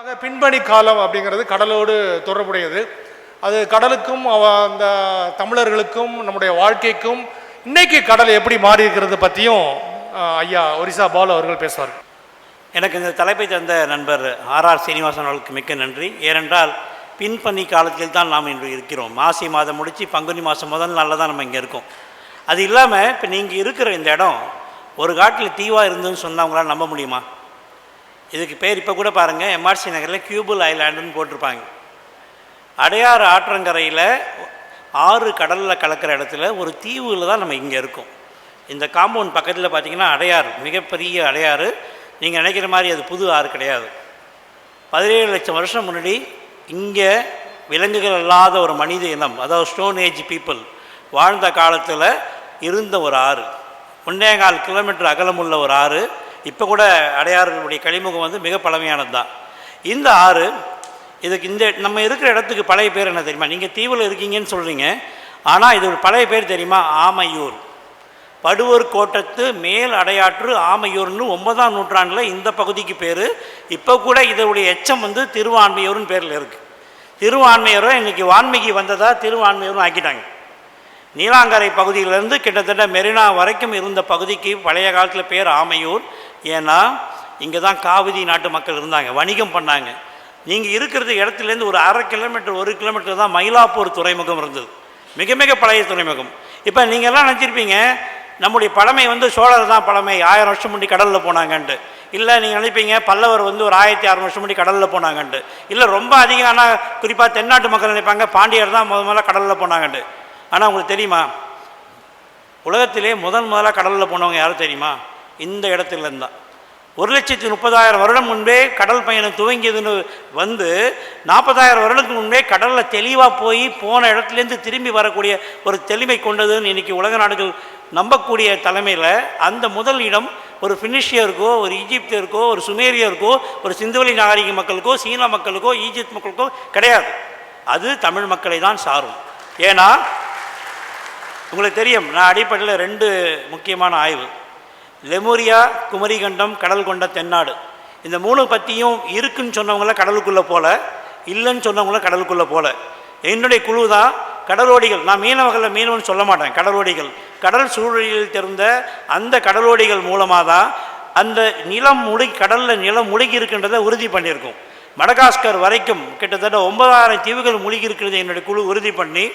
ஆக பின்பணி காலம் அப்படிங்கிறது கடலோடு தொடர்புடையது. அது கடலுக்கும் அந்த தமிழர்களுக்கும் நம்முடைய வாழ்க்கைக்கும் இன்னைக்கு கடல் எப்படி மாறி இருக்கிறது பற்றியும் ஐயா ஒரிசா பால் அவர்கள் பேசுவார் எனக்கு இந்த தலைப்பை தந்த நண்பர் ஆர்ஆர் சீனிவாசன் அவர்களுக்கு மிக்க நன்றி. ஏனென்றால் பின்பணி காலத்தில் தான் நாம் இன்று இருக்கிறோம். மாசி மாதம் முடித்து பங்குனி மாதம் முதல் நாளில் தான் நம்ம இங்கே இருக்கோம். அது இல்லாமல் இப்போ நீங்கள் இருக்கிற இந்த இடம் ஒரு காட்டில் தீவாக இருந்ததுன்னு சொன்னால் அவங்களால் நம்ப முடியுமா? இதுக்கு பேர் இப்போ கூட பாருங்கள் எம்ஆர்சி நகரில் கியூபுல் ஐலாண்டுன்னு போட்டிருப்பாங்க. அடையாறு ஆற்றங்கரையில் ஆறு கடலில் கலக்கிற இடத்துல ஒரு தீவுல தான் நம்ம இங்கே இருக்கோம். இந்த காம்பவுண்ட் பக்கத்தில் பார்த்தீங்கன்னா அடையாறு மிகப்பெரிய அடையாறு. நீங்கள் நினைக்கிற மாதிரி அது புது ஆறு கிடையாது. பதினேழு லட்சம் வருஷம் முன்னாடி இங்கே விலங்குகள் இல்லாத ஒரு மனித இனம் அதாவது ஸ்டோன் ஏஜ் பீப்புள் வாழ்ந்த காலத்தில் இருந்த ஒரு ஆறு. ஒன்றே கால் கிலோமீட்டர் அகலமுள்ள ஒரு ஆறு. இப்போ கூட அடையாறுடைய கழிமுகம் வந்து மிக பழமையானது தான் இந்த ஆறு இதுக்கு இந்த நம்ம இருக்கிற இடத்துக்கு பழைய பேர் என்ன தெரியுமா? நீங்கள் தீவில் இருக்கீங்கன்னு சொல்கிறீங்க ஆனால் இது ஒரு பழைய பேர் தெரியுமா? ஆமையூர். படுவூர் கோட்டத்து மேல் அடையாற்று ஆமையூர்னு ஒன்பதாம் நூற்றாண்டில் இந்த பகுதிக்கு பேர். இப்போ கூட இதனுடைய எச்சம் வந்து திருவான்மையூர்னு பேரில் இருக்குது திருவான்மையூரை இன்றைக்கி வான்மைக்கு வந்ததாக திருவான்மையூர்னு ஆக்கிட்டாங்க. நீலாங்கரை பகுதியிலேருந்து கிட்டத்தட்ட மெரினா வரைக்கும் இருந்த பகுதிக்கு பழைய காலத்தில் பேர் ஆமையூர். ஏன்னா இங்கே தான் காவிரி நாட்டு மக்கள் இருந்தாங்க வணிகம் பண்ணாங்க. நீங்கள் இருக்கிறது இடத்துலேருந்து ஒரு அரை கிலோமீட்டர் ஒரு கிலோமீட்டர் தான் மயிலாப்பூர் துறைமுகம் இருந்தது. மிக மிக பழைய துறைமுகம். இப்போ நீங்கள் எல்லாம் நினச்சிருப்பீங்க நம்முடைய பழமை வந்து சோழர் தான் பழமை ஆயிரம் வருஷம் முன்னாடி கடலில் போனாங்கன்ட்டு. இல்லை நீங்கள் நினைப்பீங்க பல்லவர் வந்து ஒரு ஆயிரத்தி அறுநூறு வருஷம் முன்னாடி கடலில் போனாங்கன்ட்டு. இல்லை ரொம்ப அதிகம் ஆனால் குறிப்பாக தென்னாட்டு மக்கள் நினைப்பாங்க பாண்டியர் தான் முத முதல்ல கடலில் போனாங்கன்ட்டு. ஆனால் உங்களுக்கு தெரியுமா? உலகத்திலே முதல் முதலாக கடலில் போனவங்க யாரும் தெரியுமா? இந்த இடத்துலேருந்து தான் ஒரு லட்சத்தி முப்பதாயிரம் வருடம் முன்பே கடல் பயணம் துவங்கியதுன்னு வந்து நாற்பதாயிரம் வருடத்துக்கு முன்பே கடலில் தெளிவாக போய் போன இடத்துலேருந்து திரும்பி வரக்கூடிய ஒரு தெளிமை கொண்டதுன்னு இன்றைக்கி உலக நாடுகள் நம்பக்கூடிய தலைமையில் அந்த முதல் இடம் ஒரு ஃபினிஷியருக்கோ ஒரு ஈஜிப்தியருக்கோ ஒரு சுமேரியருக்கோ ஒரு சிந்துவெளி நாகரிக மக்களுக்கோ சீனா மக்களுக்கோ ஈஜிப்த் மக்களுக்கோ கிடையாது. அது தமிழ் மக்களை தான் சாரும். ஏன்னா உங்களுக்கு தெரியும் நான் அடிப்படையில் ரெண்டு முக்கியமான ஆய்வு. லெமோரியா குமரிகண்டம் கடல் கொண்ட தென்னாடு. இந்த மூணு பற்றியும் இருக்குன்னு சொன்னவங்கள கடலுக்குள்ளே போல இல்லைன்னு சொன்னவங்கள கடலுக்குள்ளே போல. என்னுடைய குழு தான் கடலோடிகள். நான் மீனவர்களில் மீனவன் சொல்ல மாட்டேன் கடலோடிகள். கடல் சூழலில் தெரிந்த அந்த கடலோடிகள் மூலமாக தான் அந்த நிலம் முழு கடலில் நிலம் முழுகி இருக்கின்றதை உறுதி பண்ணியிருக்கோம். மடகாஸ்கர் வரைக்கும் கிட்டத்தட்ட ஒன்பதாயிரம் தீவுகள் முழுகி இருக்கிறதை என்னுடைய குழு உறுதி பண்ணி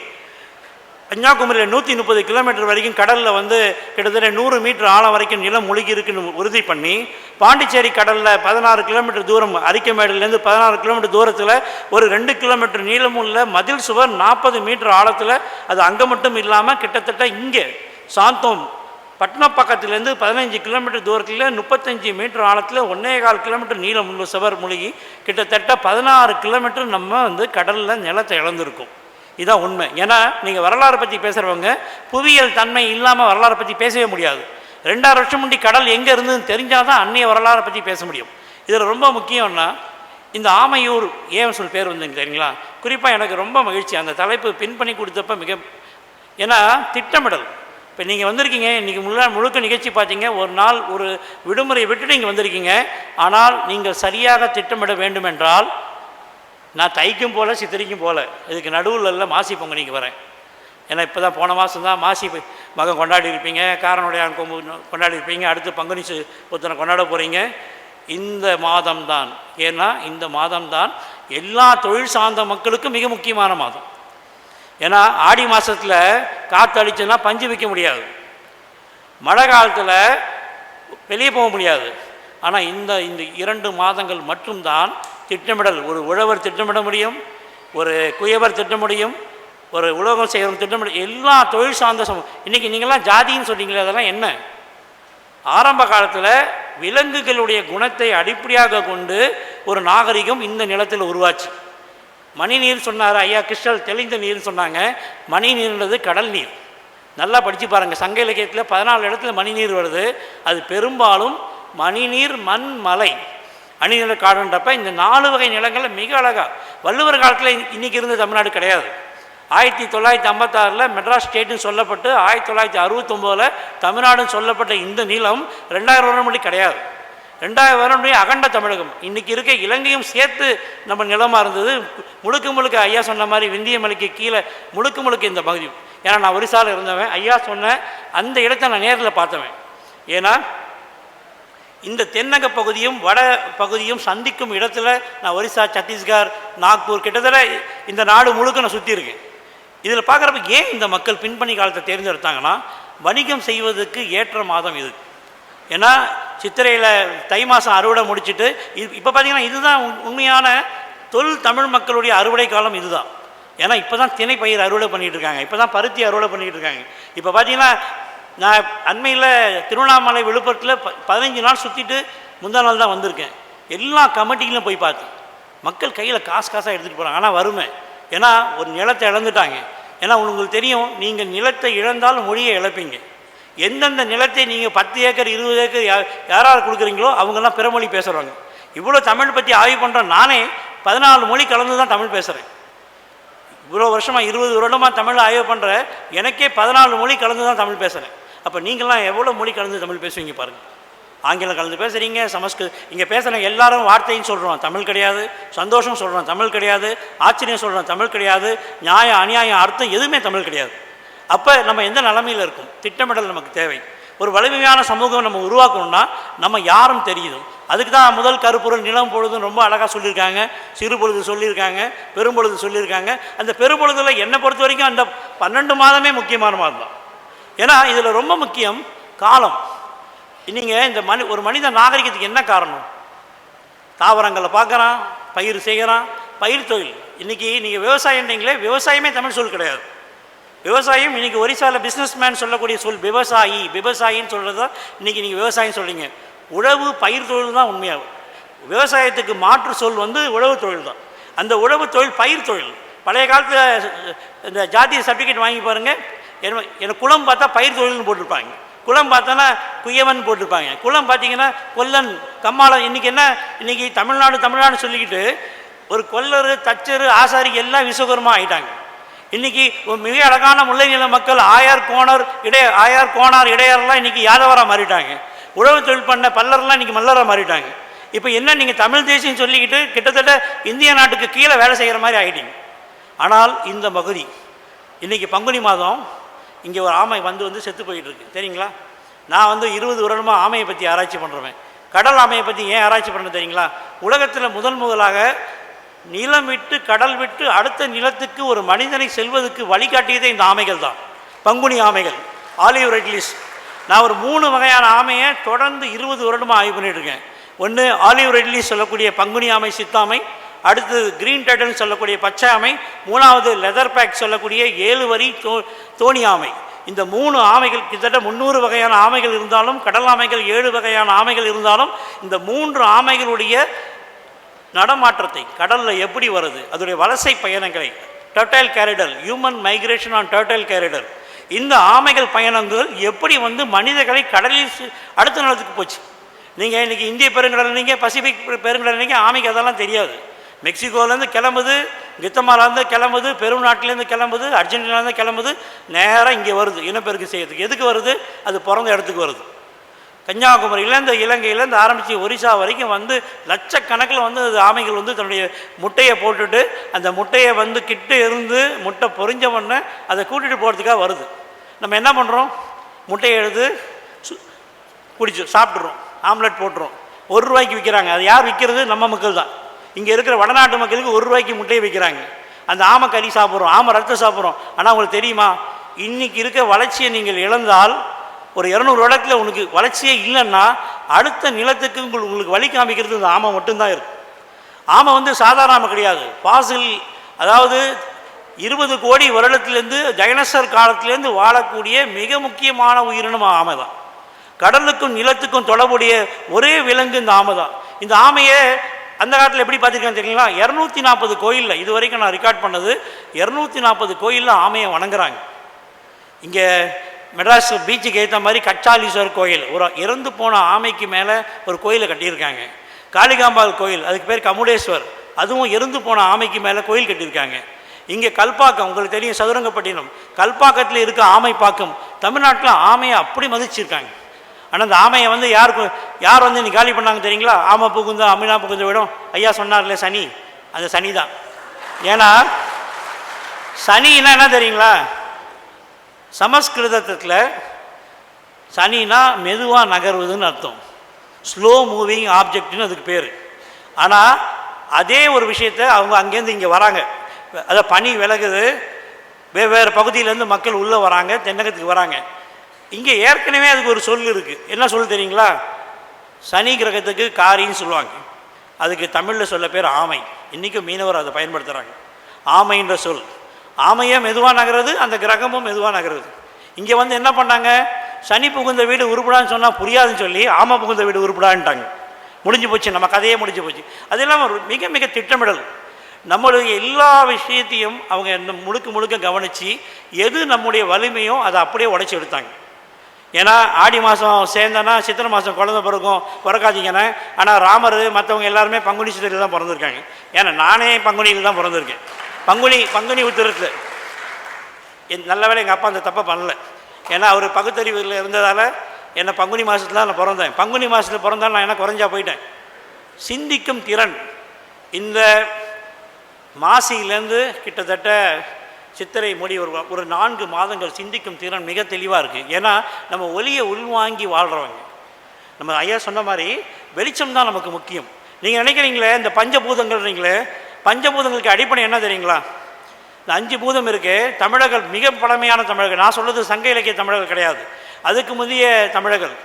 கன்னியாகுமரியில் நூற்றி முப்பது கிலோமீட்டர் வரைக்கும் கடலில் வந்து கிட்டத்தட்ட நூறு மீட்டர் ஆழம் வரைக்கும் நிலம் முழுகி இருக்குன்னு உறுதி பண்ணி பாண்டிச்சேரி கடலில் பதினாறு கிலோமீட்டர் தூரம் அரிக்கமேடுலேருந்து பதினாறு கிலோமீட்டர் தூரத்தில் ஒரு ரெண்டு கிலோமீட்டர் நீளமுள்ள மதில் சுவர் நாற்பது மீட்டர் ஆழத்தில் அது அங்கே மட்டும் இல்லாமல் கிட்டத்தட்ட இங்கே சாந்தோம் பட்னம் பக்கத்துலேருந்து பதினஞ்சு கிலோமீட்டர் தூரத்தில் முப்பத்தஞ்சு மீட்டர் ஆழத்தில் ஒன்றே கால் கிலோமீட்டர் நீளம் உள்ள சுவர் மூழ்கி கிட்டத்தட்ட பதினாறு கிலோமீட்டர் நம்ம வந்து கடலில் நிலத்தை இழந்திருக்கோம். இதுதான் உண்மை. ஏன்னா நீங்கள் வரலாறு பற்றி பேசுகிறவங்க புவியியல் தன்மை இல்லாமல் வரலாறை பற்றி பேசவே முடியாது. ரெண்டாயிரம் வருஷம் முன்னாடி கடல் எங்கே இருந்ததுன்னு தெரிஞ்சால் தான் அன்னைய வரலாறை பற்றி பேச முடியும். இதில் ரொம்ப முக்கியம்னா இந்த ஆமையூர் ஏன் சொல் பேர் வந்துங்க தெரியுங்களா? குறிப்பாக எனக்கு ரொம்ப மகிழ்ச்சி. அந்த தலைப்பு பின் பண்ணி கொடுத்தப்ப மிக ஏன்னா திட்டமிடல். இப்போ நீங்கள் வந்திருக்கீங்க இன்றைக்கி முழு முழுக்க நிகழ்ச்சி பார்த்தீங்க ஒரு நாள் ஒரு விடுமுறை விட்டுட்டு இங்கே வந்திருக்கீங்க. ஆனால் நீங்கள் சரியாக திட்டமிட வேண்டுமென்றால் நான் தைக்கும் போல சித்திரிக்கும் போல. இதுக்கு நடுவில் எல்லாம் மாசி பொங்கலிக்கு வரேன். ஏன்னா இப்போ தான் போன மாதம் தான் மாசி மகன் கொண்டாடி இருப்பீங்க காரனுடைய கொம்பு கொண்டாடி இருப்பீங்க அடுத்து பங்குனி புத்தனை கொண்டாட போகிறீங்க இந்த மாதம்தான் ஏன்னா இந்த மாதம்தான் எல்லா தொழில் சார்ந்த மக்களுக்கும் மிக முக்கியமான மாதம். ஏன்னா ஆடி மாதத்தில் காற்று அடிச்சுன்னா பஞ்சு விற்க முடியாது. மழை காலத்தில் வெளியே போக முடியாது. ஆனால் இந்த இந்த இரண்டு மாதங்கள் மட்டும்தான் திட்டமிடல். ஒரு உழவர் திட்டமிட முடியும் ஒரு குயவர் திட்ட முடியும் ஒரு உலகம் செய்கிறவங்க திட்டமிட எல்லா தொழில் சார்ந்த சமூகம் இன்றைக்கி நீங்களாம் ஜாதின்னு சொன்னீங்களே அதெல்லாம் என்ன? ஆரம்ப காலத்தில் விலங்குகளுடைய குணத்தை அடிப்படையாக கொண்டு ஒரு நாகரிகம் இந்த நிலத்தில் உருவாச்சு. மணிநீர் சொன்னார் ஐயா கிருஷ்ணல் தெளிந்த நீர்னு சொன்னாங்க. மணிநீர்ன்றது கடல் நீர். நல்லா படித்து பாருங்கள் சங்க இலக்கியத்தில் பதினாலு இடத்துல மணிநீர் வருது. அது பெரும்பாலும் மணிநீர் மண் மலை. அணிநில காடுன்றப்ப இந்த நாலு வகை நிலங்களில் மிக அழகாக வள்ளுவர் காலத்தில் இன்றைக்கி இருந்த தமிழ்நாடு கிடையாது. ஆயிரத்தி தொள்ளாயிரத்தி ஐம்பத்தாறில் மெட்ராஸ் ஸ்டேட்டுன்னு சொல்லப்பட்டு ஆயிரத்தி தொள்ளாயிரத்தி அறுபத்தொம்போதில் தமிழ்நாடுன்னு சொல்லப்பட்ட இந்த நிலம் ரெண்டாயிரம் வருடம் முடி கிடையாது. ரெண்டாயிரம் வருடைய அகண்ட தமிழகம். இன்றைக்கி இருக்க இலங்கையும் சேர்த்து நம்ம நிலமாக இருந்தது. முழுக்க முழுக்க ஐயா சொன்ன மாதிரி விந்திய மலைக்கு கீழே முழுக்க முழுக்க இந்த பகுதி. ஏன்னா நான் ஒரிசாவில் இருந்தவன். ஐயா சொன்ன அந்த இடத்த நான் நேரில் பார்த்தவன். ஏன்னா இந்த தென்னக பகுதியும் வட பகுதியும் சந்திக்கும் இடத்துல நான் ஒரிசா சத்தீஸ்கர் நாக்பூர் கிட்டத்தட்ட இந்த நாடு முழுக்க நான் சுற்றி இருக்கேன். இதில் பார்க்குறப்ப ஏன் இந்த மக்கள் பின்பணி காலத்தை தேர்ந்தெடுத்தாங்கன்னா வணிகம் செய்வதற்கு ஏற்ற மாதம் இது. ஏன்னா சித்திரையில் தை மாதம் அறுவடை முடிச்சுட்டு இது இப்போ பார்த்தீங்கன்னா இதுதான் உண்மையான தொல் தமிழ் மக்களுடைய அறுவடை காலம் இதுதான். ஏன்னா இப்போ தான் தினை பயிர் அறுவடை பண்ணிகிட்டு இருக்காங்க. இப்போ தான் பருத்தி அறுவடை பண்ணிகிட்டு இருக்காங்க. இப்போ பார்த்தீங்கன்னா நான் அண்மையில் திருவண்ணாமலை விழுப்புரத்தில் ப பதினஞ்சு நாள் சுற்றிட்டு முந்தா நாள் தான் வந்திருக்கேன். எல்லா கமிட்டிகளும் போய் பார்த்தேன். மக்கள் கையில் காசு காசாக எடுத்துகிட்டு போகிறாங்க ஆனால் வறுமை. ஏன்னா ஒரு நிலத்தை இழந்துட்டாங்க. ஏன்னா உங்களுக்கு தெரியும் நீங்கள் நிலத்தை இழந்தால் மொழியை இழப்பீங்க. எந்தெந்த நிலத்தை நீங்கள் பத்து ஏக்கர் இருபது ஏக்கர் யா யாரார் கொடுக்குறீங்களோ அவங்கெல்லாம் பிறமொழி பேசுகிறாங்க இவ்வளோ தமிழ் பற்றி ஆய்வு பண்ணுற நானே பதினாலு மொழி கலந்து தான் தமிழ் பேசுகிறேன் இவ்வளோ வருஷமாக இருபது வருடமாக தமிழ் ஆய்வு பண்ணுற எனக்கே பதினாலு மொழி கலந்து தான் தமிழ் பேசுகிறேன் அப்போ நீங்களாம் எவ்வளோ மொழி கலந்து தமிழ் பேசுவீங்க பாருங்கள் ஆங்கிலம் கலந்து பேசுகிறீங்க சமஸ்கிருத் இங்கே பேசுகிற எல்லாரும் வார்த்தையும் சொல்கிறோம் தமிழ் கிடையாது சந்தோஷம் சொல்கிறோம் தமிழ் கிடையாது ஆச்சரியம் சொல்கிறோம் தமிழ் கிடையாது நியாயம் அநியாயம் அர்த்தம் எதுவுமே தமிழ் கிடையாது. அப்போ நம்ம எந்த நிலமையில் இருக்கும்? திட்டமிடல் நமக்கு தேவை. ஒரு வலிமையான சமூகம் நம்ம உருவாக்கணும்னா நம்ம யாரும் தெரியுதும் அதுக்கு தான் முதல் கருப்பொருள் நிலம் பொழுதும் ரொம்ப அழகாக சொல்லியிருக்காங்க. சிறு பொழுது சொல்லியிருக்காங்க பெரும்பொழுது சொல்லியிருக்காங்க. அந்த பெரும்பொழுதில் என்னை பொறுத்த வரைக்கும் அந்த பன்னெண்டு மாதமே முக்கியமான மாதம். தான் ஏன்னா இதில் ரொம்ப முக்கியம் காலம். நீங்கள் இந்த மனி ஒரு மனித நாகரிகத்துக்கு என்ன காரணம்? தாவரங்களை பார்க்குறான் பயிர் செய்கிறான் பயிர் தொழில். இன்றைக்கி நீங்கள் விவசாயன்றீங்களே விவசாயமே தமிழ் சொல் கிடையாது. விவசாயம் இன்றைக்கி ஒரிசாவில் பிஸ்னஸ்மேன் சொல்லக்கூடிய சொல் விவசாயி விவசாயின்னு சொல்கிறது தான் இன்றைக்கி நீங்கள் விவசாயம் சொல்கிறீங்க உழவு பயிர் தொழில் தான் உண்மையாகும். விவசாயத்துக்கு மாற்று சொல் வந்து உழவு தொழில் தான். அந்த உழவு தொழில் பயிர் தொழில். பழைய காலத்தில் இந்த ஜாதிய சர்டிஃபிகேட் வாங்கி பாருங்கள் என்ன எனக்கு குளம் பார்த்தா பயிர் தொழில்னு போட்டிருப்பாங்க. குளம் பார்த்தோன்னா குயவன் போட்டிருப்பாங்க. குளம் பார்த்தீங்கன்னா கொல்லன் கம்மாளம் இன்றைக்கி என்ன இன்றைக்கி தமிழ்நாடு தமிழ்நாடு சொல்லிக்கிட்டு ஒரு கொல்லர் தச்சர் ஆசாரி எல்லாம் விஸ்வகரமாக ஆயிட்டாங்க. இன்னைக்கு ஒரு மிக அழகான முல்லைநில மக்கள் ஆயார் கோணர் இடைய ஆயார் கோணார் இடையாரெல்லாம் இன்றைக்கி யாதவராக மாறிட்டாங்க. உழவு தொழில் பண்ண பல்லர்லாம் இன்றைக்கி மல்லராக மாறிட்டாங்க. இப்போ என்ன நீங்கள் தமிழ் தேசியம் சொல்லிக்கிட்டு கிட்டத்தட்ட இந்திய நாட்டுக்கு கீழே வேலை செய்கிற மாதிரி ஆகிட்டீங்க ஆனால் இந்த பகுதி இன்றைக்கி பங்குனி மாதம் இங்கே ஒரு ஆமை வந்து வந்து செத்து போயிட்டுருக்கு. தெரியுங்களா? நான் வந்து இருபது வருடமாக ஆமையை பற்றி ஆராய்ச்சி பண்ணுறேன் கடல் ஆமையை பற்றி ஏன் ஆராய்ச்சி பண்ணுறேன் தெரியுங்களா? உலகத்தில் முதல் முதலாக நிலம் விட்டு கடல் விட்டு அடுத்த நிலத்துக்கு ஒரு மனிதனை செல்வதற்கு வழிகாட்டியதே இந்த ஆமைகள் தான். பங்குனி ஆமைகள். ஆலிவ் ரெட்லிஸ் நான் ஒரு மூணு வகையான ஆமையை தொடர்ந்து இருபது வருடமாக ஆய்வு பண்ணிட்டு இருக்கேன் ஒன்று ஆலிவ் ரெட்லிஸ் சொல்லக்கூடிய பங்குனி ஆமை சித்தாமை. அடுத்தது கிரீன் டெட்டன் சொல்லக்கூடிய பச்சை ஆமை மூணாவது லெதர் பேக் சொல்லக்கூடிய ஏழு வரி தோ தோணி ஆமை. இந்த மூணு ஆமைகள் கிட்டத்தட்ட முந்நூறு வகையான ஆமைகள் இருந்தாலும் கடல் ஆமைகள் ஏழு வகையான ஆமைகள் இருந்தாலும் இந்த மூன்று ஆமைகளுடைய நடமாற்றத்தை கடலில் எப்படி வருது அதோடைய வலசை பயணங்களை turtle corridor human migration on turtle corridor இந்த ஆமைகள் பயணங்கள் எப்படி வந்து மனிதர்களை கடலில் அடுத்த நிலத்துக்கு போச்சு? நீங்கள் இன்றைக்கி இந்திய பெருங்கடல் நீங்கள் பசிபிக் பெருங்கடல் நீங்கள் ஆமைக்கு அதெல்லாம் தெரியாது. மெக்சிகோலேருந்து கிளம்புது கித்தமாலேருந்து கிளம்புது பெரும் நாட்டிலேருந்து கிளம்புது அர்ஜென்டினாலேருந்து கிளம்புது நேராக இங்கே வருது இனப்பெருக்கு செய்யறதுக்கு. எதுக்கு வருது? அது பிறந்த இடத்துக்கு வருது. கன்னியாகுமரியிலேருந்து இலங்கையிலேருந்து ஆரம்பித்து ஒரிசா வரைக்கும் வந்து லட்சக்கணக்கில் வந்து அது ஆமைகள் வந்து தன்னுடைய முட்டையை போட்டுட்டு அந்த முட்டையை வந்து கிட்ட இருந்து முட்டை பொறிஞ்ச உடனே அதை கூட்டிகிட்டு போகிறதுக்காக வருது. நம்ம என்ன பண்ணுறோம் முட்டையை எடுத்து சு- குடிச்சு சாப்பிட்றோம் ஆம்லெட் போட்டுரும் ஒரு ரூபாய்க்கு விற்கிறாங்க. அது யார் விற்கிறது? நம்ம மக்கள் தான். இங்கே இருக்கிற வடநாட்டு மக்களுக்கு ஒரு ரூபாய்க்கு முட்டையை விற்கிறாங்க அந்த ஆமை கறி சாப்பிட்றோம் ஆமை ரத்தம் சாப்பிட்றோம். ஆனால் உங்களுக்கு தெரியுமா? இன்றைக்கி இருக்க வளர்ச்சியை நீங்கள் இழந்தால் ஒரு இரநூறு இடத்துல உனக்கு வளர்ச்சியே இல்லைன்னா அடுத்த நிலத்துக்கு உங்களுக்கு உங்களுக்கு வழி காமிக்கிறது இந்த ஆமை மட்டும்தான் இருக்கும். ஆமை வந்து சாதாரண ஆமை கிடையாது. பாசில் அதாவது இருபது கோடி வருடத்திலேருந்து டைனோசர் காலத்திலேருந்து வாழக்கூடிய மிக முக்கியமான உயிரினம் ஆமை தான். கடலுக்கும் நிலத்துக்கும் தொடர்புடைய ஒரே விலங்கு இந்த ஆமை தான். இந்த ஆமையை அந்த காலத்தில் எப்படி பார்த்துருக்கேன் தெரியுங்களா? இரநூத்தி நாற்பது கோயிலில் இது வரைக்கும் நான் ரெக்கார்ட் பண்ணது இரநூத்தி நாற்பது கோயிலில் ஆமையை வணங்குறாங்க. இங்கே மெட்ராஸ் பீச்சுக்கு ஏற்ற மாதிரி கச்சாலீஸ்வர் கோயில் ஒரு இறந்து போன ஆமைக்கு மேலே ஒரு கோயிலை கட்டியிருக்காங்க. காளிகாம்பாள் கோயில் அதுக்கு பேர் கமுடேஸ்வர் அதுவும் இறந்து போன ஆமைக்கு மேலே கோயில் கட்டியிருக்காங்க. இங்கே கல்பாக்கம் உங்களுக்கு தெரியும் சதுரங்கப்பட்டினம் கல்பாக்கத்தில் இருக்க ஆமை பாக்கம் தமிழ்நாட்டில் ஆமையை அப்படி மதிச்சிருக்காங்க. ஆனால் அந்த ஆமையை வந்து யாருக்கு யார் வந்து நீ காலி பண்ணாங்க தெரியுங்களா? ஆமை புகுந்த அமினா புகுந்த விடும். ஐயா சொன்னார்ல சனி. அந்த சனி தான். ஏன்னா சனின்னா என்ன தெரியுங்களா? சமஸ்கிருதத்தில் சனினா மெதுவாக நகர்வதுன்னு அர்த்தம். ஸ்லோ மூவிங் ஆப்ஜெக்ட்னு அதுக்கு பேர். ஆனால் அதே ஒரு விஷயத்தை அவங்க அங்கேருந்து இங்கே வராங்க. அதை பனி விலகுது. வெவ்வேறு பகுதியிலேருந்து மக்கள் உள்ளே வராங்க தென்னகத்துக்கு வராங்க. இங்கே ஏற்கனவே அதுக்கு ஒரு சொல் இருக்குது என்ன சொல் தெரியுங்களா? சனி கிரகத்துக்கு காரின்னு சொல்லுவாங்க. அதுக்கு தமிழில் சொல்ல பேர் ஆமை. இன்றைக்கும் மீனவர் அதை பயன்படுத்துகிறாங்க ஆமைன்ற சொல். ஆமையே மெதுவாக நகருது அந்த கிரகமும் மெதுவாக நகருது இங்கே வந்து என்ன பண்ணாங்க? சனி புகுந்த வீடு உருப்படான்னு சொன்னால் புரியாதுன்னு சொல்லி ஆமை புகுந்த வீடு உருப்படான்ட்டாங்க. முடிஞ்சு போச்சு. நம்ம கதையே முடிஞ்சு போச்சு. அது இல்லாமல் மிக மிக திட்டமிடல். நம்மளுடைய எல்லா விஷயத்தையும் அவங்க இந்த முழுக்க முழுக்க கவனித்து எது நம்முடைய வலிமையோ அதை அப்படியே உடைச்சி எடுத்தாங்க. ஏன்னா ஆடி மாதம் சேர்ந்தனா சித்திரை மாதம் குழந்தை பிறக்கும் பிறக்காதீங்கன்னா. ஆனால் ராமர் மற்றவங்க எல்லாருமே பங்குனி சித்திரையில் தான் பிறந்திருக்காங்க. ஏன்னா நானே பங்குனியில் தான் பிறந்திருக்கேன். பங்குனி பங்குனி உத்திரத்தில். என் நல்ல எங்கள் அப்பா அந்த தப்பை பண்ணல. ஏன்னா அவர் பகுத்தறிவில் இருந்ததால் என்னை பங்குனி மாதத்துல நான் பிறந்தேன். பங்குனி மாதத்தில் பிறந்தாலும் நான் என்ன குறைஞ்சா போயிட்டேன். சிந்திக்கும் திறன். இந்த மாசியிலேருந்து கிட்டத்தட்ட சித்திரை மொழி ஒரு ஒரு நான்கு மாதங்கள் சிந்திக்கும் திறன் மிக தெளிவாக இருக்குது ஏன்னா நம்ம ஒலியை உள்வாங்கி வாழ்கிறவங்க நம்ம ஐயா சொன்ன மாதிரி வெளிச்சம் தான் நமக்கு முக்கியம். நீங்கள் நினைக்கிறீங்களே இந்த பஞ்சபூதங்கள்ன்றீங்களே பஞ்சபூதங்களுக்கு அடிப்படை என்ன தெரியுங்களா? இந்த அஞ்சு பூதம் இருக்குது தமிழர்கள் மிக பழமையான தமிழர்கள். நான் சொல்கிறது சங்க இலக்கிய தமிழர்கள் கிடையாது. அதுக்கு முந்தைய தமிழர்கள்.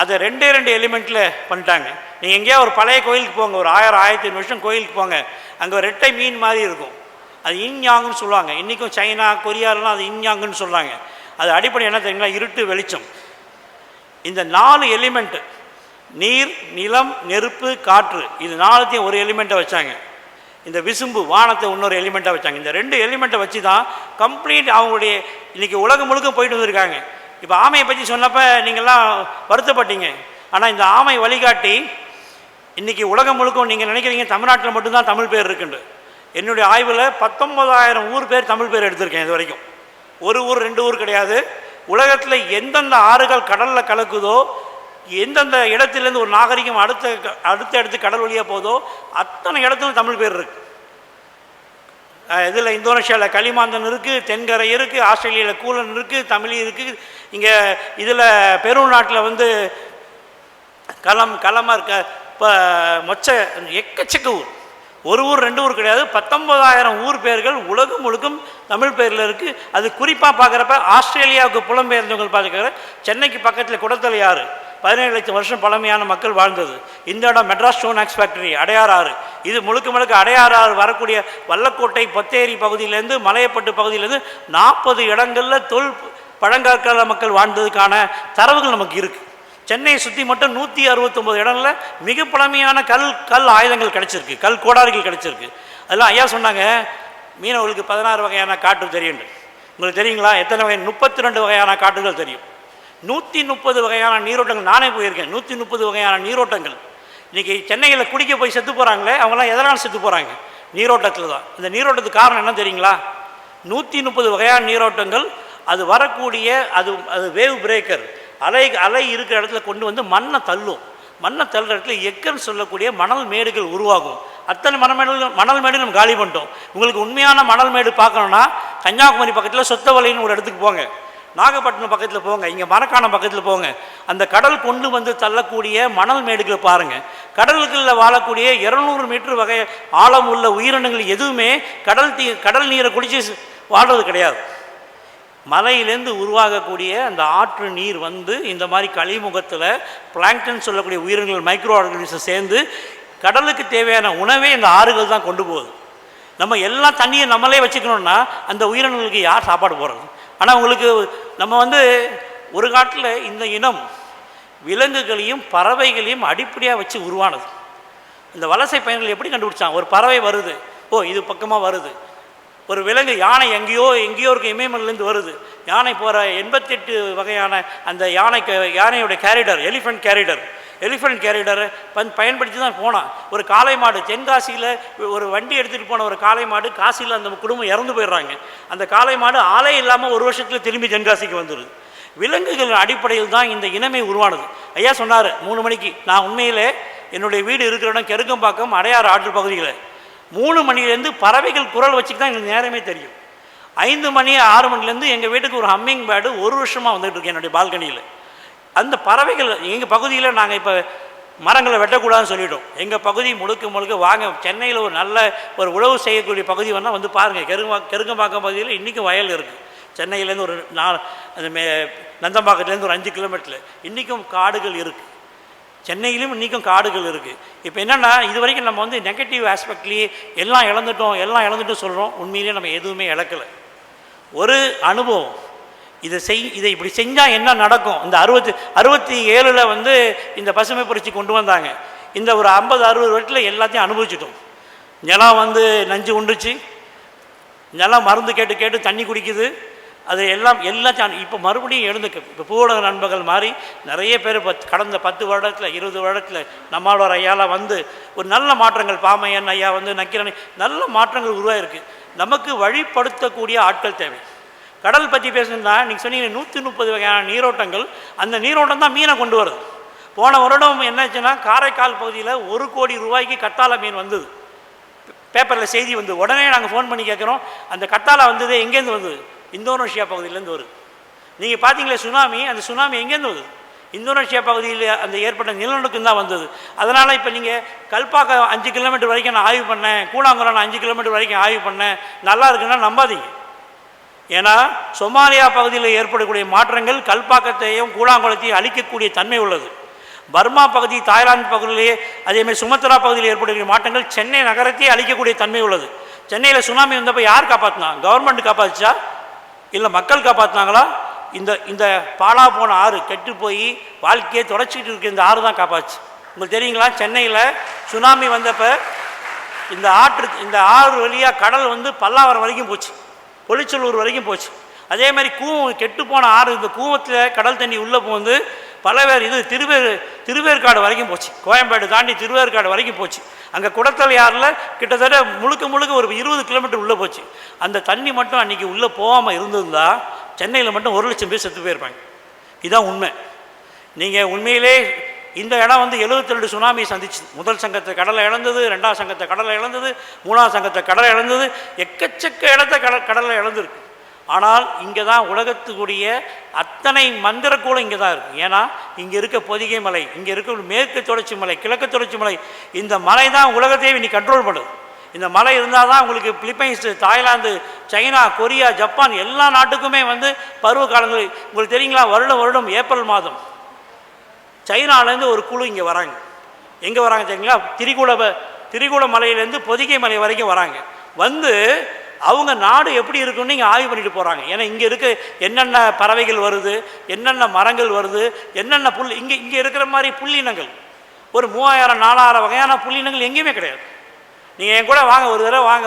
அதை ரெண்டே ரெண்டு எலிமெண்ட்டில் பண்ணிட்டாங்க. நீங்கள் எங்கேயா ஒரு பழைய கோயிலுக்கு போங்க. ஒரு ஆயிரம் ஆயிரத்தி ஐநூறு வருஷம் கோயிலுக்கு போங்க. அங்கே ஒரு ரெட்டை மீன் மாதிரி இருக்கும். அது இன்யாங்குன்னு சொல்லுவாங்க. இன்றைக்கும் சைனா கொரியாலலாம் அது இன்யாங்குன்னு சொல்கிறாங்க அது அடிப்படை என்ன தெரியுங்களா? இருட்டு வெளிச்சம். இந்த நாலு எலிமெண்ட்டு நீர் நிலம் நெருப்பு காற்று இது நாலுத்தையும் ஒரு எலிமெண்ட்டை வச்சாங்க. இந்த விசும்பு வானத்தை இன்னொரு எலிமெண்ட்டாக வச்சாங்க. இந்த ரெண்டு எலிமெண்ட்டை வச்சு தான் கம்ப்ளீட் அவங்களுடைய இன்றைக்கி உலகம் முழுக்க போயிட்டு வந்திருக்காங்க. இப்போ ஆமையை பற்றி சொன்னப்போ நீங்கள்லாம் வருத்தப்பட்டீங்க. ஆனால் இந்த ஆமை வழிகாட்டி இன்றைக்கி உலகம் முழுக்க நீங்கள் நினைக்கிறீங்க தமிழ்நாட்டில் மட்டும்தான் தமிழ் பேர் இருக்குண்டு என்னுடைய ஆய்வில் பத்தொன்பதாயிரம் ஊர் பேர் தமிழ் பேர் எடுத்திருக்கேன் இது வரைக்கும். ஒரு ஊர் ரெண்டு ஊர் கிடையாது. உலகத்தில் எந்தெந்த ஆறுகள் கடலில் கலக்குதோ எந்தெந்த இடத்துலேருந்து ஒரு நாகரிகம் அடுத்த அடுத்த இடத்து கடல் வழியாக போதோ அத்தனை இடத்துல தமிழ் பேர் இருக்கு. இதில் இந்தோனேஷியாவில் களிமாந்தன் இருக்குது தென்கரை இருக்குது ஆஸ்திரேலியாவில் கூலன் இருக்குது தமிழ் இருக்குது இங்கே இதில் பெரு நாட்டில் வந்து களம் களமாக இருக்க இப்போ மொச்ச எக்கச்சக்க ஊர். ஒரு ஊர் ரெண்டு ஊர் கிடையாது. பத்தொன்பதாயிரம் ஊர் பேர்கள் உலகம் முழுக்கும் தமிழ் பேரில் இருக்குது அது குறிப்பாக பார்க்குறப்ப ஆஸ்திரேலியாவுக்கு புலம்பெயர்ந்தவங்க பார்த்துக்கிற சென்னைக்கு பக்கத்தில் குடத்தலை ஆறு. பதினேழு லட்சம் வருஷம் பழமையான மக்கள் வாழ்ந்தது. இந்த இடம் மெட்ராஸ் ஸ்டோன் ஆக்ஸ் ஃபேக்டரி அடையாறாறு ஆறு. இது முழுக்க முழுக்க அடையாறு ஆறு வரக்கூடிய வல்லக்கோட்டை பொத்தேரி பகுதியிலேருந்து மலையப்பட்டு பகுதியிலேருந்து நாற்பது இடங்களில் தொல் பழங்கால மக்கள் வாழ்ந்ததுக்கான தரவுகள் நமக்கு இருக்குது சென்னையை சுற்றி மட்டும் நூற்றி அறுபத்தொம்போது இடங்களில் மிக பழமையான கல் கல் ஆயுதங்கள் கிடச்சிருக்கு. கல் கோடாரிகள் கிடச்சிருக்கு. அதெல்லாம் ஐயா சொன்னாங்க மீனவர்களுக்கு பதினாறு வகையான காட்டு தெரியும் உங்களுக்கு தெரியுங்களா? எத்தனை வகை? முப்பத்தி ரெண்டு வகையான காட்டுகள் தெரியும். நூற்றி முப்பது வகையான நீரோட்டங்கள். நானே போயிருக்கேன். நூற்றி முப்பது வகையான நீரோட்டங்கள். இன்றைக்கி சென்னையில் குடிக்க போய் செத்து போகிறாங்களே அவங்களாம் எதனால் செத்து போகிறாங்க நீரோட்டத்தில் தான். இந்த நீரோட்டத்துக்கு காரணம் என்ன தெரியுங்களா? நூற்றி முப்பது வகையான நீரோட்டங்கள் அது வரக்கூடிய அது அது வேவ் பிரேக்கர். அலை அலை இருக்கிற இடத்துல கொண்டு வந்து மண்ணை தள்ளும். மண்ணை தள்ளுற இடத்துல எக்கம் சொல்லக்கூடிய மணல் மேடுகள் உருவாகும். அத்தனை மணல் மேடுகள் மணல் மேடு நம்ம காலி பண்ணிட்டோம். உங்களுக்கு உண்மையான மணல் மேடு பார்க்கணுன்னா கன்னியாகுமரி பக்கத்தில் சொத்தவலைன்னு ஒரு இடத்துக்கு போங்க. நாகப்பட்டினம் பக்கத்தில் போங்க. இங்கே மரக்காணம் பக்கத்தில் போங்க. அந்த கடல் கொண்டு வந்து தள்ளக்கூடிய மணல் மேடுகளை பாருங்கள் கடல்களில் வாழக்கூடிய இரநூறு மீட்டர் வகை ஆழம் உள்ள உயிரினங்கள் எதுவுமே கடல் தீ கடல் நீரை குடிச்சு வாழ்றது கிடையாது. மலையிலேருந்து உருவாகக்கூடிய அந்த ஆற்று நீர் வந்து இந்த மாதிரி கழிமுகத்தில் பிளாங்டன் சொல்லக்கூடிய உயிரினங்கள் மைக்ரோ ஆர்கனிசம் சேர்ந்து கடலுக்கு தேவையான உணவே இந்த ஆறுகள் தான் கொண்டு போகுது. நம்ம எல்லா தண்ணியை நம்மளே வச்சுக்கணும்னா அந்த உயிரினங்களுக்கு யார் சாப்பாடு போடுறது? ஆனால் உங்களுக்கு நம்ம வந்து ஒரு காட்டில் இந்த இனம் விலங்குகளையும் பறவைகளையும் அடிப்படையாக வச்சு உருவானது. இந்த வலசை பயணிகள் எப்படி கண்டுபிடிச்சாங்க? ஒரு பறவை வருது. ஓ இது பக்கமாக வருது. ஒரு விலங்கு யானை எங்கேயோ எங்கேயோ இருக்க இமயமலையிலேருந்து வருது. யானை போகிற எண்பத்தெட்டு வகையான அந்த யானை யானையோட கேரிடர் எலிஃபென்ட் கேரிடர் எலிஃபென்ட் கேரிடரை பன் பயன்படுத்தி தான் போனான் ஒரு காளை மாடு தென்காசியில் ஒரு வண்டி எடுத்துகிட்டு போன ஒரு காளை மாடு காசியில் அந்த குடும்பம் இறந்து போயிடுறாங்க. அந்த காளை மாடு ஆலை இல்லாமல் ஒரு வருஷத்தில் திரும்பி தென்காசிக்கு வந்துடுது விலங்குகளின் அடிப்படையில் தான் இந்த இனமே உருவானது. ஐயா சொன்னார் மூணு மணிக்கு நான் உண்மையிலே என்னுடைய வீடு இருக்கிற இடம் கெருக்கம்பாக்கம் அடையாறு ஆற்று பகுதியில் மூணு மணிலேருந்து பறவைகள் குரல் வச்சுட்டு தான் எங்களுக்கு நேரமே தெரியும். ஐந்து மணி ஆறு மணிலேருந்து எங்கள் வீட்டுக்கு ஒரு ஹம்மிங் பேர்டு ஒரு வருஷமாக வந்துகிட்டு இருக்கு என்னுடைய பால்கனியில். அந்த பறவைகள் எங்கள் பகுதியில் நாங்கள் இப்போ மரங்களை வெட்டக்கூடாதுன்னு சொல்லிவிடும் எங்கள் பகுதி முழுக்க முழுக்க வாங்க சென்னையில் ஒரு நல்ல ஒரு உழவு செய்யக்கூடிய பகுதி வேணால் வந்து பாருங்கள் கெருங்க கெருங்கம்பாக்கம் பகுதியில் இன்றைக்கும் வயல் இருக்குது சென்னையிலேருந்து ஒரு நாலு அந்த மே நந்தம்பாக்கத்துலேருந்து ஒரு அஞ்சு கிலோமீட்டரில். இன்றைக்கும் காடுகள் இருக்குது சென்னையிலும் இன்றைக்கும் காடுகள் இருக்குது இப்போ என்னென்னா இது வரைக்கும் நம்ம வந்து நெகட்டிவ் ஆஸ்பெக்ட்லேயே எல்லாம் இழந்துட்டோம் எல்லாம் இழந்துட்டும் சொல்கிறோம் உண்மையிலேயே நம்ம எதுவுமே இழக்கலை. ஒரு அனுபவம். இதை செய் இதை இப்படி செஞ்சால் என்ன நடக்கும்? இந்த அறுபத்தி அறுபத்தி ஏழில் வந்து இந்த பசுமை புரட்சி கொண்டு வந்தாங்க. இந்த ஒரு ஐம்பது அறுபது வருஷத்தில் எல்லாத்தையும் அனுபவிச்சிட்டோம். நிலம் வந்து நஞ்சு உண்டுச்சு. நிலம் மருந்து கேட்டு கேட்டு தண்ணி குடிக்குது. அது எல்லாம் எல்லாத்தையும் இப்போ மறுபடியும் எழுந்துக்கு. இப்போ பூவுலக நண்பர்கள் மாதிரி நிறைய பேர் பத் கடந்த பத்து வருடத்தில் இருபது வருடத்தில் நம்மளோட ஐயாலாம் வந்து ஒரு நல்ல மாற்றங்கள் பாமையன் ஐயா வந்து நக்கிரணி நல்ல மாற்றங்கள் உருவாயிருக்கு. நமக்கு வழிப்படுத்தக்கூடிய ஆட்கள் தேவை. கடல் பற்றி பேசணுன்னா நீங்கள் சொன்னீங்க நூற்றி முப்பது வகையான நீரோட்டங்கள் அந்த நீரோட்டம் தான் மீனை கொண்டு வருது. போன வருடம் என்னாச்சுன்னா காரைக்கால் பகுதியில் ஒரு கோடி ரூபாய்க்கு கத்தாழை மீன் வந்தது. பேப்பரில் செய்தி வந்து உடனே நாங்கள் ஃபோன் பண்ணி கேட்குறோம் அந்த கத்தாழை வந்தது எங்கேருந்து வந்தது? இந்தோனேஷியா பகுதியிலேருந்து வருது. நீங்கள் பார்த்தீங்களே சுனாமி அந்த சுனாமி எங்கேருந்து வருது? இந்தோனேஷியா பகுதியில் அந்த ஏற்பட்ட நிலநடுக்கம் தான் வந்தது. அதனால் இப்போ நீங்கள் கல்பாக்கம் அஞ்சு கிலோமீட்டர் வரைக்கும் நான் ஆய்வு பண்ணேன் கூழாங்குளம் நான் அஞ்சு கிலோமீட்டர் வரைக்கும் ஆய்வு பண்ணேன் நல்லா இருக்குன்னா நம்பாதீங்க. ஏன்னா சொமாலியா பகுதியில் ஏற்படக்கூடிய மாற்றங்கள் கல்பாக்கத்தையும் கூழாங்குளத்தையும் அழிக்கக்கூடிய தன்மை உள்ளது. பர்மா பகுதி தாய்லாந்து பகுதியிலேயே அதேமாதிரி சுமத்ரா பகுதியில் ஏற்படக்கூடிய மாற்றங்கள் சென்னை நகரத்தையே அழிக்கக்கூடிய தன்மை உள்ளது. சென்னையில் சுனாமி வந்தப்போ யார் காப்பாற்றினா கவர்மெண்ட் காப்பாத்துச்சா? இல்லை மக்கள் காப்பாற்றினாங்களா இந்த இந்த பாலா போன ஆறு கெட்டு போய் வாழ்க்கையை தொடச்சிக்கிட்டு இருக்க இந்த ஆறு தான் காப்பாச்சு. உங்களுக்கு தெரியுங்களா? சென்னையில் சுனாமி வந்தப்போ இந்த ஆற்று இந்த ஆறு வழியாக கடல் வந்து பல்லாவரம் வரைக்கும் போச்சு. பொலிச்சலூர் வரைக்கும் போச்சு. அதே மாதிரி கூவம் கெட்டு போன ஆறு இந்த கூவத்தில் கடல் தண்ணி உள்ளே போந்து பல பேர் இது திருவேறு திருவேற்காடு வரைக்கும் போச்சு. கோயம்பேடு தாண்டி திருவேற்காடு வரைக்கும் போச்சு. அங்கே குடத்தலையாறில் கிட்டத்தட்ட முழுக்க முழுக்க ஒரு இருபது கிலோமீட்டர் உள்ளே போச்சு. அந்த தண்ணி மட்டும் அன்றைக்கி உள்ளே போகாமல் இருந்திருந்தா சென்னையில் மட்டும் ஒரு லட்சம் பேர் செத்து போயிருப்பாங்க. இதுதான் உண்மை. நீங்கள் உண்மையிலே இந்த இடம் வந்து 72 ரெண்டு சுனாமி சந்திச்சு. முதல் சங்கத்தை கடலை இழந்தது ரெண்டாம் சங்கத்தை கடலை இழந்தது மூணாம் சங்கத்தை கடலை இழந்தது எக்கச்சக்க இடத்த கட கடலை இழந்திருக்கு. ஆனால் இங்கே தான் உலகத்துக்குரிய அத்தனை மந்திரக்கூடம் இங்கே தான் இருக்குது ஏன்னா இங்கே இருக்க பொதிகை மலை இங்கே இருக்க மேற்கு தொடர்ச்சி மலை கிழக்கு தொடர்ச்சி மலை இந்த மலை தான் உலகத்தையே இன்னைக்கு கண்ட்ரோல் பண்ணுது இந்த மலை இருந்தால் தான் உங்களுக்கு Philippines Thailand China Korea Japan எல்லா நாட்டுக்குமே வந்து பருவ காலங்கள் உங்களுக்கு தெரியுங்களா? வருடம் வருடம் ஏப்ரல் மாதம். சைனாலேருந்து ஒரு குழு இங்கே வராங்க. எங்கே வராங்க தெரியுங்களா? திரிகுல திரிகுல மலையிலேருந்து பொதிகை மலை வரைக்கும் வராங்க. வந்து அவங்க நாடு எப்படி இருக்குன்னு இங்கே ஆய்வு பண்ணிட்டு போகிறாங்க ஏன்னா இங்கே இருக்க என்னென்ன பறவைகள் வருது என்னென்ன மரங்கள் வருது என்னென்ன புல் இங்கே இங்கே இருக்கிற மாதிரி புள்ளினங்கள் ஒரு மூவாயிரம் நாலாயிரம் வகையான புள்ளினங்கள் எங்கேயுமே கிடையாது. நீங்கள் என் கூட வாங்க ஒரு தடவை வாங்க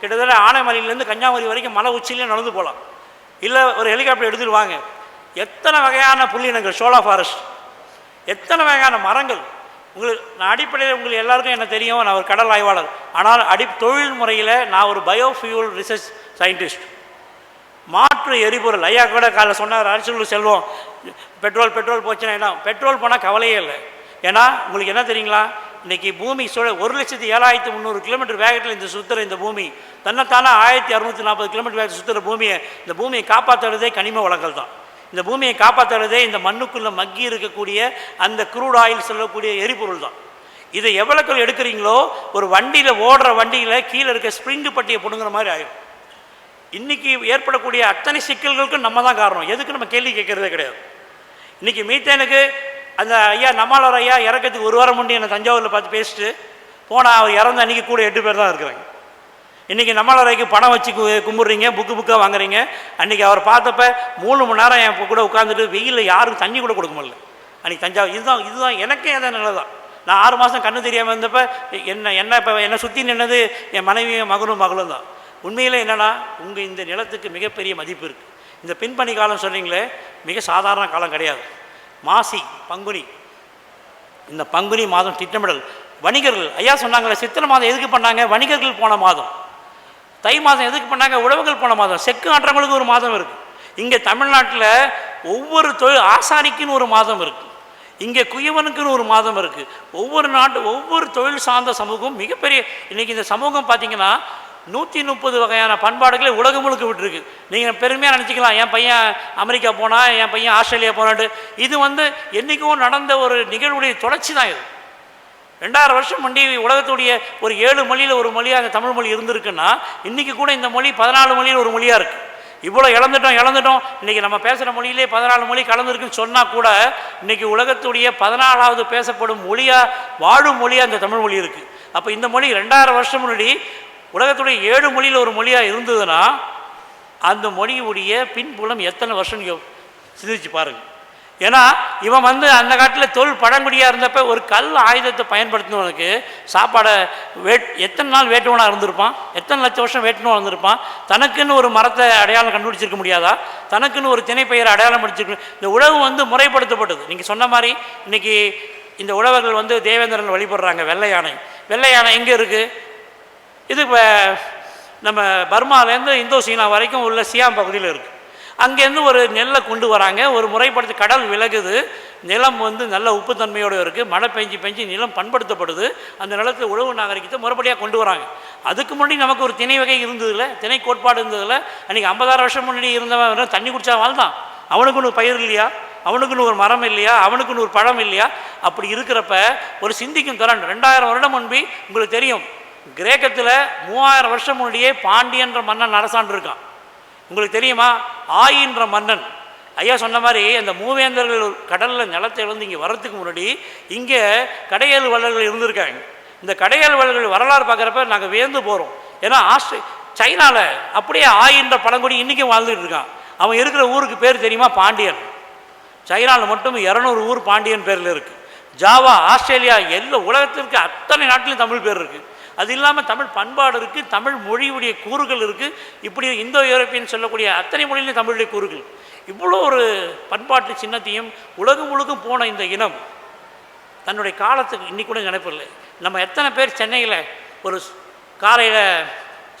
கிட்டத்தட்ட ஆனைமலையிலேருந்து கன்னியாகுமரி வரைக்கும் மலை உச்சியிலே நடந்து போகலாம். இல்லை ஒரு ஹெலிகாப்டர் எடுத்துகிட்டு வாங்க. எத்தனை வகையான புள்ளினங்கள் சோலா ஃபாரஸ்ட். எத்தனை வகையான மரங்கள்? உங்களுக்கு நான் அடிப்படையில் உங்களுக்கு எல்லாருக்கும் என்ன தெரியும் நான் ஒரு கடல் ஆய்வாளர். ஆனால் அடி தொழில் முறையில் நான் ஒரு பயோஃபியூல் ரிசர்ச் சயின்டிஸ்ட் மாற்று எரிபொருள் ஐயா கூட காலைல சொன்னார் அரசு செல்வோம் பெட்ரோல் பெட்ரோல் போச்சுன்னா என்ன? பெட்ரோல் போனால் கவலையே இல்லை. ஏன்னா உங்களுக்கு என்ன தெரியுங்களா? இன்றைக்கி பூமி சுழ ஒரு லட்சத்தி ஏழாயிரத்தி முந்நூறு கிலோமீட்டர் வேகத்தில் இந்த சுற்றுற இந்த பூமி தன்னைத்தானே ஆயிரத்தி அறுநூற்றி நாற்பது கிலோமீட்டர் வேகத்தில் சுற்றுற பூமியை இந்த பூமியை காப்பாற்றுறதே கனிம வளங்கள் தான் இந்த பூமியை காப்பாற்றுறதே இந்த மண்ணுக்குள்ளே மக்கி இருக்கக்கூடிய அந்த குரூட் ஆயில் சொல்லக்கூடிய எரிபொருள் தான். இதை எவ்வளோக்கள் எடுக்கிறீங்களோ ஒரு வண்டியில் ஓடுற வண்டியில் கீழே இருக்க ஸ்ப்ரிங்கு பட்டியை பிடுங்குற மாதிரி ஆயிடும் இன்றைக்கி ஏற்படக்கூடிய அத்தனை சிக்கல்களுக்கும் நம்ம தான் காரணம். எதுக்கு நம்ம கேள்வி கேட்குறதே கிடையாது. இன்னைக்கு மீத்தேனுக்கு அந்த ஐயா நம்மளோட ஐயா இறக்கத்துக்கு ஒரு வாரம் முன்னே என்னை தஞ்சாவூரில் பார்த்து பேசிட்டு போனால் அவர் இறந்த அன்றைக்கி கூட எட்டு பேர் தான் இருக்கிறாங்க. இன்றைக்கி நம்மளோரைக்கு பணம் வச்சு கு- கும்பிட்றீங்க புக்கு புக்காக வாங்குறீங்க. அன்றைக்கி அவர் பார்த்தப்ப மூணு மணி நேரம் என் கூட உட்காந்துட்டு வெயிலில் யாருக்கும் தண்ணி கூட கொடுக்க முடியல. அன்றைக்கி தஞ்சாவூர் இதுதான் இதுதான் எனக்கே அதை நல்லதான் நான் ஆறு மாதம் கண்ணு தெரியாமல் இருந்தப்போ என்ன என்ன இப்போ என்னை சுற்றி நின்னது என் மனைவியும் மகனும் மகளும் தான். உண்மையில் என்னென்னா உங்கள் இந்த நிலத்துக்கு மிகப்பெரிய மதிப்பு இருக்குது இந்த பின்பணி காலம் சொன்னீங்களே மிக சாதாரண காலம் கிடையாது. மாசி பங்குனி. இந்த பங்குனி மாதம் திட்டமிடல். வணிகர்கள் ஐயா சொன்னாங்களே சித்திரை மாதம் எதுக்கு பண்ணாங்க? வணிகர்கள் போன மாதம். தை மாதம் எதுக்கு பண்ணாங்க? உழவுகள் போன மாதம். செக்கு ஆட்டுறவங்களுக்கு ஒரு மாதம் இருக்குது இங்கே தமிழ்நாட்டில் ஒவ்வொரு தொழில் ஆசாரிக்குன்னு ஒரு மாதம் இருக்குது இங்கே குயவனுக்குன்னு ஒரு மாதம் இருக்குது ஒவ்வொரு நாட்டு ஒவ்வொரு தொழில் சார்ந்த சமூகம் மிகப்பெரிய இன்றைக்கி இந்த சமூகம் பார்த்தீங்கன்னா நூற்றி முப்பது வகையான பண்பாடுகளை உலகம் முழுக்க விட்டுருக்கு. நீங்கள் பெருமையாக நினச்சிக்கலாம். என் பையன் அமெரிக்கா போனால் என் பையன் ஆஸ்திரேலியா போனான்ட்டு. இது வந்து என்றைக்கும் நடந்த ஒரு நிகழ்வுடைய தொடர்ச்சி தான் இது. ரெண்டாயிரம் வருஷம் முண்டி உலகத்துடைய ஒரு ஏழு மொழியில் ஒரு மொழியாக தமிழ் மொழி இருந்திருக்குன்னா இன்றைக்கி கூட இந்த மொழி பதினாலு மொழியில் ஒரு மொழியாக இருக்குது இவ்வளோ இழந்துட்டோம் இழந்துட்டோம். இன்றைக்கி நம்ம பேசுகிற மொழியிலே பதினாலு மொழி கலந்துருக்குன்னு சொன்னால் கூட இன்றைக்கி உலகத்துடைய பதினாலாவது பேசப்படும் மொழியாக வாழும் மொழியாக இந்த தமிழ் மொழி இருக்குது அப்போ இந்த மொழி ரெண்டாயிரம் வருஷம் முன்னாடி உலகத்துடைய ஏழு மொழியில் ஒரு மொழியாக இருந்ததுன்னா அந்த மொழியுடைய பின்புலம் எத்தனை வருஷம் சிந்திச்சு பாருங்கள் ஏன்னா இவன் வந்து அந்த காட்டில் தொல் பழங்குடியாக இருந்தப்ப ஒரு கல் ஆயுதத்தை பயன்படுத்தினவனுக்கு சாப்பாடை வேட் எத்தனை நாள் வேட்டுவனாக இருந்திருப்பான்? எத்தனை லட்சம் வருஷம் வேட்டுனவன் இருந்திருப்பான்? தனக்குன்னு ஒரு மரத்தை அடையாளம் கண்டுபிடிச்சிருக்க முடியாதா? தனக்குன்னு ஒரு திணைப்பெயரை அடையாளம் படிச்சிருக்க இந்த உழவு வந்து முறைப்படுத்தப்பட்டது. நீங்கள் சொன்ன மாதிரி இன்னைக்கு இந்த உழவர்கள் வந்து தேவேந்திரன் வழிபடுறாங்க வெள்ளை யானை. வெள்ளை யானை எங்கே இருக்குது இது இப்போ நம்ம பர்மாலேருந்து இந்தோ சீனா வரைக்கும் உள்ள சியாம் பகுதியில் இருக்குது அங்கேருந்து ஒரு நெல்லை கொண்டு வராங்க. ஒரு முறைப்படுத்தி கடல் விலகுது. நிலம் வந்து நல்ல உப்புத்தன்மையோடு இருக்குது மழை பெஞ்சு பெஞ்சு நிலம் பண்படுத்தப்படுது. அந்த நிலத்தில் உழவு நாகரிகத்தை முறைப்படியாக கொண்டு வராங்க. அதுக்கு முன்னாடி நமக்கு ஒரு திணை வகை இருந்ததில்ல திணை கோட்பாடு இருந்ததில்ல அன்றைக்கி ஐம்பதாயிரம் வருஷம் முன்னாடி இருந்தவன் தண்ணி குடிச்சா வாழ்ந்தான். அவனுக்குன்னு ஒரு பயிர் இல்லையா? அவனுக்குன்னு ஒரு மரம் இல்லையா? அவனுக்குன்னு ஒரு பழம் இல்லையா? அப்படி இருக்கிறப்ப ஒரு சிந்திக்கும் திறன். ரெண்டாயிரம் வருடம் முன்பு உங்களுக்கு தெரியும். கிரேக்கத்தில் மூவாயிரம் வருஷம் முன்னாடியே பாண்டியன்ற மன்னன் அரசாண்டு இருக்கான். உங்களுக்கு தெரியுமா? ஆயின்ற மன்னன். ஐயா சொன்ன மாதிரி அந்த மூவேந்தர்கள் கடலில் நிலத்தை வந்து இங்கே வர்றதுக்கு முன்னாடி இங்கே கடையல் வள்ளல்கள் இருந்திருக்காங்க. இந்த கடையல் வள்ளல்கள் வரலாறு பார்க்குறப்ப நாங்கள் வியந்து போகிறோம் ஏன்னா ஆஸ்திரே சைனாவில் அப்படியே ஆயின்ற பழங்குடி இன்றைக்கும் வாழ்ந்துகிட்டு இருக்கான். அவன் இருக்கிற ஊருக்கு பேர் தெரியுமா? பாண்டியன். சைனாவில் மட்டும் இரநூறு ஊர் பாண்டியன் பேரில் இருக்குது ஜாவா ஆஸ்திரேலியா எல்லா உலகத்திற்கு அத்தனை நாட்டிலும் தமிழ் பேர் இருக்குது அது இல்லாமல் தமிழ் பண்பாடு இருக்குது தமிழ் மொழியுடைய கூறுகள் இருக்குது இப்படி இந்தோ யூரோப்பியன் சொல்லக்கூடிய அத்தனை மொழியிலும் தமிழுடைய கூறுகள். இவ்வளோ ஒரு பண்பாட்டு சின்னத்தையும் உலகம் முழுக்கும் போன இந்த இனம் தன்னுடைய காலத்துக்கு இன்னைக்கு கூட நினைப்பில்லை நம்ம எத்தனை பேர் சென்னையில் ஒரு காலையில்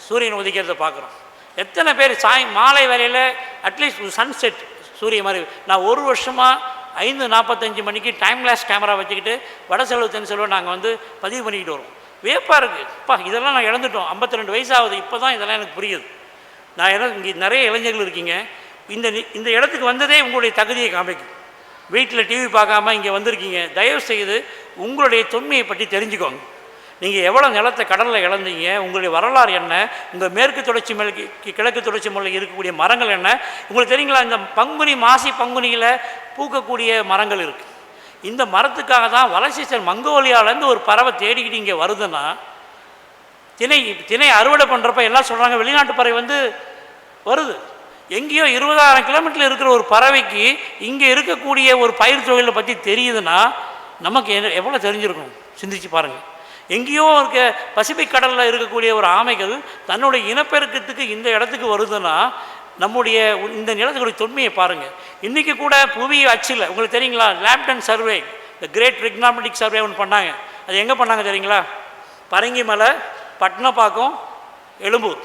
சூரியன் உதிக்கிறத பார்க்குறோம். எத்தனை பேர் சாய் மாலை வேலையில் அட்லீஸ்ட் சன்செட் சூரிய மாதிரி. நான் ஒரு வருஷமாக ஐந்து நாற்பத்தஞ்சு மணிக்கு டைம் கிளாஸ் கேமரா வச்சுக்கிட்டு வட செலவு தென் செலவு நாங்கள் வந்து பதிவு பண்ணிக்கிட்டு வரோம் வியப்பாக இருக்குது அப்பா இதெல்லாம் நான் இழந்துட்டோம். 52 ரெண்டு வயசாகுது. இப்போ தான் இதெல்லாம் எனக்கு புரியுது. நான் என்ன இங்கே நிறைய இளைஞர்கள் இருக்கீங்க. இந்த இந்த இடத்துக்கு வந்ததே உங்களுடைய தகுதியை காமிக்கும். வீட்டில் டிவி பார்க்காம இங்கே வந்திருக்கீங்க. தயவு செய்து உங்களுடைய தொன்மையை பற்றி தெரிஞ்சுக்கோங்க. நீங்கள் எவ்வளோ நிலத்தை கடலில் இழந்தீங்க உங்களுடைய வரலாறு என்ன உங்கள் மேற்கு தொடர்ச்சி மலைக்கு கி- கிழக்கு தொடர்ச்சி மலையில் இருக்கக்கூடிய மரங்கள் என்ன உங்களுக்கு தெரியுங்களா? இந்த பங்குனி மாசி பங்குனியில் பூக்கக்கூடிய மரங்கள் இருக்குது இந்த மரத்துக்காக தான் வலசீசன் மங்கோலியாவிலேருந்து ஒரு பறவை தேடிக்கிட்டு இங்கே வருதுன்னா திணை திணை அறுவடை பண்ணுறப்ப எல்லாம் சொல்கிறாங்க வெளிநாட்டு பறவை வந்து வருது. எங்கேயோ இருபதாயிரம் கிலோமீட்டரில் இருக்கிற ஒரு பறவைக்கு இங்கே இருக்கக்கூடிய ஒரு பயிர் தொழிலை பற்றி தெரியுதுன்னா நமக்கு என்ன எவ்வளோ தெரிஞ்சிருக்கும்? சிந்திச்சு பாருங்கள் எங்கேயோ இருக்க பசிபிக் கடலில் இருக்கக்கூடிய ஒரு ஆமைகள் தன்னுடைய இனப்பெருக்கத்துக்கு இந்த இடத்துக்கு வருதுன்னா நம்முடைய இந்த நிலத்துடைய தொன்மையை பாருங்கள் இன்றைக்கி கூட புவி அச்சில் உங்களுக்கு தெரியுங்களா? லேப்டன் சர்வே இந்த கிரேட் ரிக்னாமெட்டிக் சர்வே ஒன்று பண்ணாங்க. அது எங்கே பண்ணாங்க தெரியுங்களா? பரங்கிமலை பட்னப்பாக்கம் எழும்பூர்.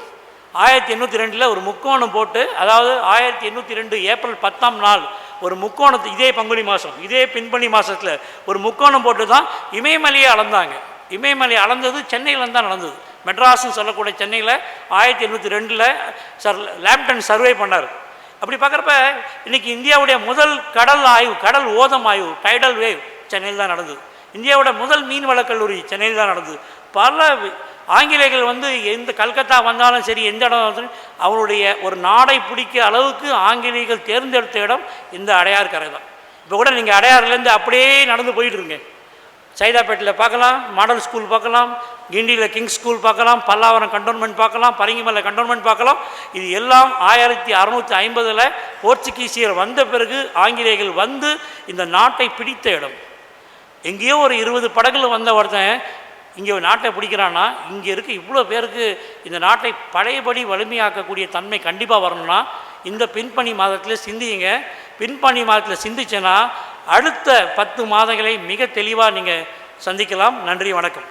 ஆயிரத்தி எண்ணூற்றி ரெண்டில் ஒரு முக்கோணம் போட்டு அதாவது ஆயிரத்தி எண்ணூற்றி ரெண்டு ஏப்ரல் பத்தாம் நாள் ஒரு முக்கோணத்து இதே பங்குனி மாதம் இதே பின்பணி மாதத்தில் ஒரு முக்கோணம் போட்டு தான் இமயமலையை அளந்தாங்க. இமயமலை அளந்தது சென்னையில் தான் நடந்தது. மெட்ராஸ்ன்னு சொல்லக்கூடிய சென்னையில் ஆயிரத்தி எழுநூத்தி ரெண்டில் சர் லேப்டன் சர்வே பண்ணார். அப்படி பார்க்குறப்ப இன்னைக்கு இந்தியாவுடைய முதல் கடல் ஆய்வு கடல் ஓதம் ஆய்வு டைடல் வேவ் சென்னையில் தான் நடந்தது. இந்தியாவோட முதல் மீன்வளக் கல்லூரி சென்னையில் தான் நடந்தது. பல ஆங்கிலேயர்கள் வந்து எந்த கல்கத்தா வந்தாலும் சரி எந்த இடம் வந்தாலும் அவருடைய ஒரு நாடை பிடிக்க அளவுக்கு ஆங்கிலேயர்கள் தேர்ந்தெடுத்த இடம் இந்த அடையார் கரை தான். இப்போ கூட நீங்கள் அடையாறுலேருந்து அப்படியே நடந்து போயிட்டுருங்க சைதாப்பேட்டில் பார்க்கலாம் மாடல் ஸ்கூல் பார்க்கலாம் கிண்டியில் கிங்ஸ் ஸ்கூல் பார்க்கலாம் பல்லாவரம் கண்டோன்மெண்ட் பார்க்கலாம் பரங்கிமலை கண்டோன்மெண்ட் பார்க்கலாம். இது எல்லாம் ஆயிரத்தி அறநூற்றி ஐம்பதில் போர்ச்சுகீசியர் வந்த பிறகு ஆங்கிலேயர்கள் வந்து இந்த நாட்டை பிடித்த இடம். எங்கேயோ ஒரு இருபது படகுல வந்த ஒருத்தன் இங்கே நாட்டை பிடிக்கிறான்னா இங்கே இருக்க இவ்வளோ பேருக்கு இந்த நாட்டை பழையபடி வலிமையாக்கக்கூடிய தன்மை கண்டிப்பாக வரணும்னா இந்த பின்பணி மாதத்தில் சிந்தியுங்க பின்பணி மாதத்தில் சிந்திச்சேன்னா அடுத்த பத்து மாதங்களை மிக தெளிவாக நீங்கள் சந்திக்கலாம். நன்றி வணக்கம்.